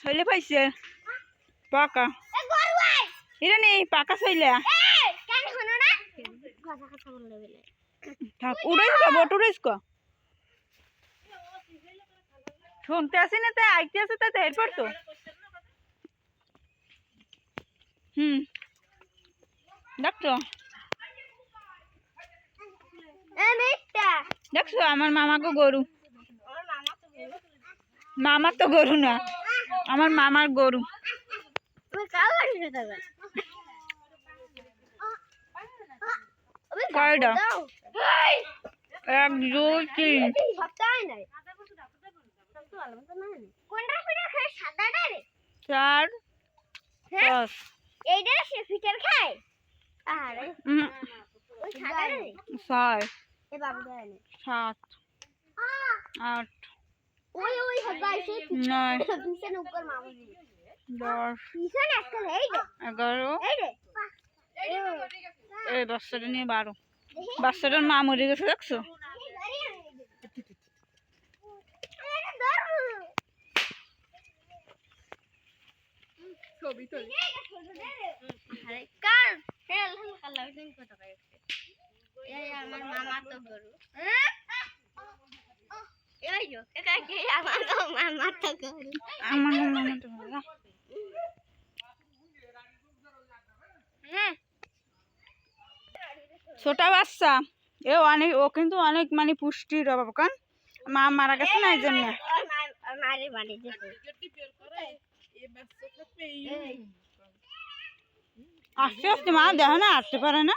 শৈলে পাইছে। পাকা। এটা নেই পাকা শৈলে থাক উড়াইস কা বট উড়াইস কা। শুনতে আসি না তাই আইতে আসে তাই এরপর তো। হুম। দেখছ দেখছ আমার মামাকে গরু মামার তো গরু না। আমার মামার গরু। কয়টা? এক দুই তিন। চার পাঁচ এইটা সে ফিটার খায়? আরে ছয়। সাত। আট। ওই ওই হবাই সে নয় পিছনে উপর মামু দশ। পিছনে একটা এই রে এগারো। এই রে এই বাচ্চাটা নিয়ে বারো। বাচ্চাটার মা মরে গেছে দেখছ? ছবি তুলি কার? খেল হালকা লাগছে কত করে এই আমার মামা তো গরু। এই যো কাকা কি আমার ছোটা বাচ্চা। এ অনেক ও কিন্তু অনেক মানে পুষ্টির অভাব, কারণ মা মারা গেছে না এই জন্য। আস্তে আস্তে মা দেখো না, আসতে পারে না।